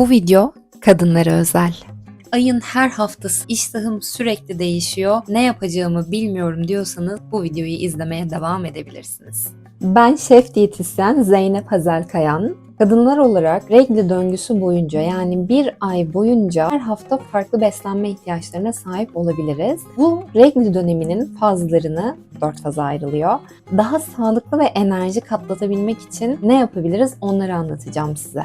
Bu video kadınlara özel. Ayın her haftası iştahım sürekli değişiyor. Ne yapacağımı bilmiyorum diyorsanız bu videoyu izlemeye devam edebilirsiniz. Ben şef diyetisyen Zeynep Hazel Kayan. Kadınlar olarak regl döngüsü boyunca yani bir ay boyunca her hafta farklı beslenme ihtiyaçlarına sahip olabiliriz. Bu regl döneminin fazlarını dört faza ayrılıyor. Daha sağlıklı ve enerjik atlatabilmek için ne yapabiliriz onları anlatacağım size.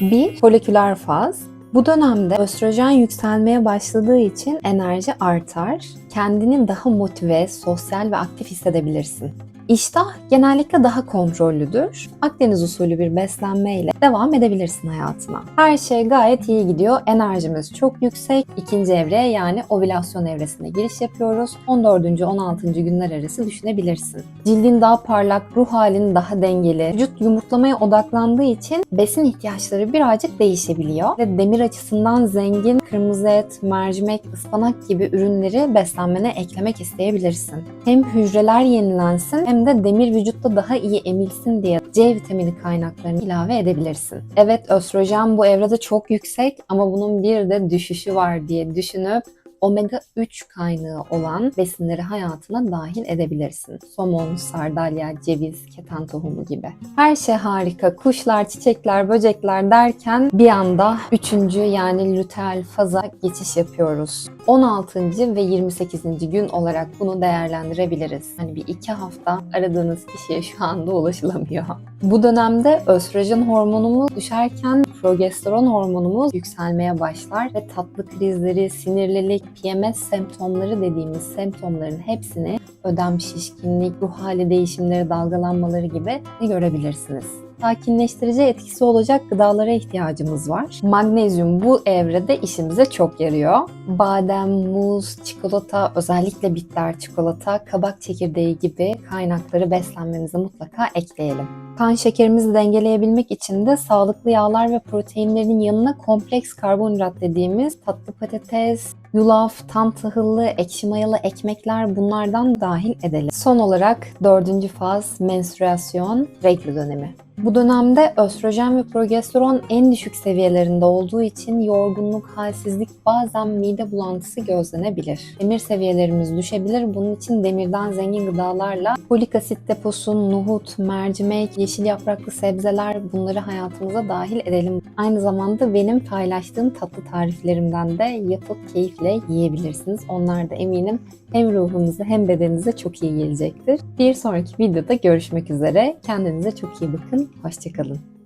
Bir, foliküler faz. Bu dönemde östrojen yükselmeye başladığı için enerji artar. Kendini daha motive, sosyal ve aktif hissedebilirsin. İştah genellikle daha kontrollüdür. Akdeniz usulü bir beslenmeyle devam edebilirsin hayatına. Her şey gayet iyi gidiyor. Enerjimiz çok yüksek. İkinci evreye yani ovülasyon evresine giriş yapıyoruz. 14. 16. günler arası düşünebilirsin. Cildin daha parlak, ruh halin daha dengeli. Vücut yumurtlamaya odaklandığı için besin ihtiyaçları birazcık değişebiliyor. Ve demir açısından zengin kırmızı et, mercimek, ıspanak gibi ürünleri beslenmene eklemek isteyebilirsin. Hem hücreler yenilensin hem de demir vücutta daha iyi emilsin diye C vitamini kaynaklarını ilave edebilirsin. Evet östrojen bu evrede çok yüksek ama bunun bir de düşüşü var diye düşünüp omega 3 kaynağı olan besinleri hayatına dahil edebilirsin. Somon, sardalya, ceviz, keten tohumu gibi. Her şey harika. Kuşlar, çiçekler, böcekler derken bir anda 3. yani luteal faza geçiş yapıyoruz. 16. ve 28. gün olarak bunu değerlendirebiliriz. Hani bir iki hafta aradığınız kişiye şu anda ulaşılamıyor. Bu dönemde östrojen hormonumuz düşerken progesteron hormonumuz yükselmeye başlar ve tatlı krizleri, sinirlilik, PMS semptomları dediğimiz semptomların hepsini ödem şişkinlik, ruh hali değişimleri, dalgalanmaları gibi görebilirsiniz sakinleştirici etkisi olacak gıdalara ihtiyacımız var. Magnezyum bu evrede işimize çok yarıyor. Badem, muz, çikolata, özellikle bitter çikolata, kabak çekirdeği gibi kaynakları beslenmemize mutlaka ekleyelim. Kan şekerimizi dengeleyebilmek için de sağlıklı yağlar ve proteinlerin yanına kompleks karbonhidrat dediğimiz tatlı patates, yulaf, tam tahıllı, ekşi mayalı ekmekler bunlardan dahil edelim. Son olarak dördüncü faz menstruasyon, regl dönemi. Bu dönemde östrojen ve progesteron en düşük seviyelerinde olduğu için yorgunluk, halsizlik, bazen mide bulantısı gözlenebilir. Demir seviyelerimiz düşebilir. Bunun için demirden zengin gıdalarla folik asit deposu, nohut, mercimek, yeşil yapraklı sebzeler bunları hayatımıza dahil edelim. Aynı zamanda benim paylaştığım tatlı tariflerimden de yapıp keyifle yiyebilirsiniz. Onlar da eminim hem ruhunuza hem bedeninize çok iyi gelecektir. Bir sonraki videoda görüşmek üzere. Kendinize çok iyi bakın. Hoşçakalın.